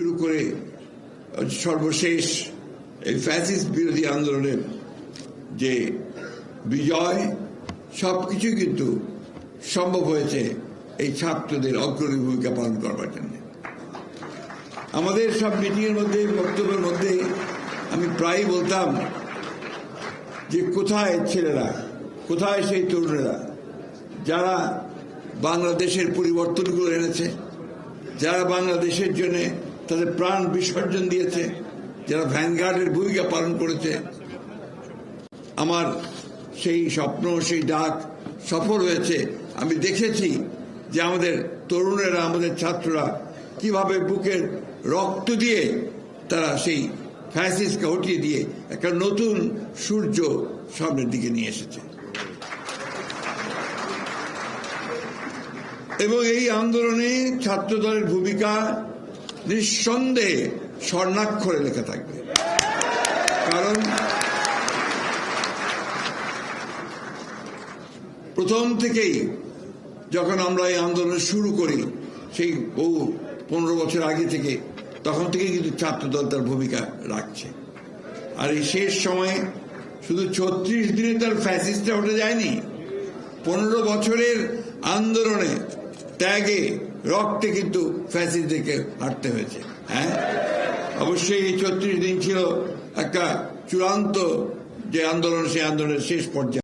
শুরু করে সর্বশেষ এই ফ্যাসিস্ট বিরোধী আন্দোলনের যে বিজয় সবকিছু কিন্তু সম্ভব হয়েছে এই ছাত্রদের অগ্রণী ভূমিকা পালন করবার জন্য। আমাদের সব মিটিংয়ের মধ্যে, বক্তব্যের মধ্যে আমি প্রায়ই বলতাম যে কোথায় ছেলেরা, কোথায় সেই তরুণেরা, যারা বাংলাদেশের পরিবর্তনগুলো এনেছে, যারা বাংলাদেশের জন্য তাদের প্রাণ বিসর্জন দিয়েছে, যারা ভ্যানগার্ডের ভূমিকা পালন করেছে। আমার সেই স্বপ্ন, সেই ডাক সফল হয়েছে। আমি দেখেছি যে আমাদের তরুণেরা, আমাদের ছাত্ররা কীভাবে বুকের রক্ত দিয়ে তারা সেই ফ্যাসিসকে হটিয়ে দিয়ে একটা নতুন সূর্য সামনের দিকে নিয়ে এসেছে। এবং এই আন্দোলনে ছাত্রদলের ভূমিকা নিঃসন্দেহে স্বর্ণাক্ষরে লেখা থাকবে। কারণ প্রথম থেকেই যখন আমরা এই আন্দোলন শুরু করি, সেই বহু পনেরো বছর আগে থেকে, তখন থেকে কিন্তু ছাত্রদল তার ভূমিকা রাখছে। আর এই শেষ সময়ে শুধু ছত্রিশ দিনে তার ফ্যাসিস্টটা উঠে যায়নি, পনেরো বছরের আন্দোলনে ত্যাগে রক্তে কিন্তু ফ্যাসিদেরকে হাঁটতে হয়েছে হ্যাঁ? অবশ্যই এই ছত্রিশ দিন ছিল একটা চূড়ান্ত যে আন্দোলন, সেই আন্দোলনের শেষ পর্যায়ে।